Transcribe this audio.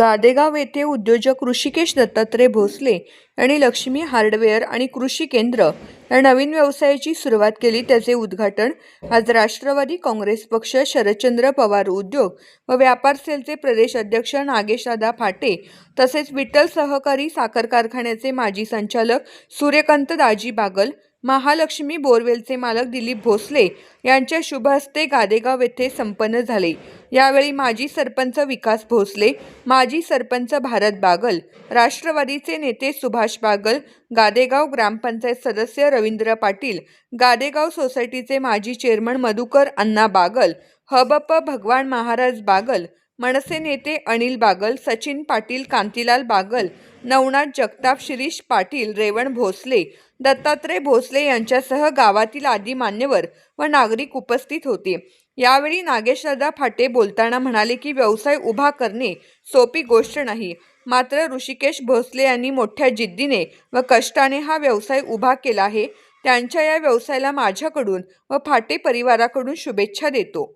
गादेगाव येथे उद्योजक ऋषिकेश दत्तात्रय भोसले यांनी लक्ष्मी हार्डवेअर आणि कृषी केंद्र या नवीन व्यवसायाची सुरुवात केली. त्याचे उद्घाटन आज राष्ट्रवादी काँग्रेस पक्ष शरदचंद्र पवार उद्योग व व्यापार सेलचे प्रदेश अध्यक्ष नागेशदादा फाटे तसेच विठ्ठल सहकारी साखर कारखान्याचे माजी संचालक सूर्यकांत दाजी बागल महालक्ष्मी बोरवेलचे मालक दिलीप भोसले यांच्या शुभ हस्ते गादेगाव येथे संपन्न झाले. यावेळी माजी सरपंच विकास भोसले माजी सरपंच भारत बागल राष्ट्रवादीचे नेते सुभाष बागल गादेगाव ग्रामपंचायत सदस्य रवींद्र पाटील गादेगाव सोसायटीचे माजी चेअरमन मधुकर अण्णा बागल हबप भगवान महाराज बागल मनसे नेते अनिल बागल सचिन पाटील कांतीलाल बागल नवनाथ जगताप शिरीष पाटील रेवण भोसले दत्तात्रय भोसले यांच्यासह गावातील आदी मान्यवर व नागरिक उपस्थित होते. यावेळी नागेशदादा फाटे बोलताना म्हणाले की व्यवसाय उभा करणे सोपी गोष्ट नाही. मात्र ऋषिकेश भोसले यांनी मोठ्या जिद्दीने व कष्टाने हा व्यवसाय उभा केला आहे. त्यांच्या या व्यवसायाला माझ्याकडून व फाटे परिवाराकडून शुभेच्छा देतो.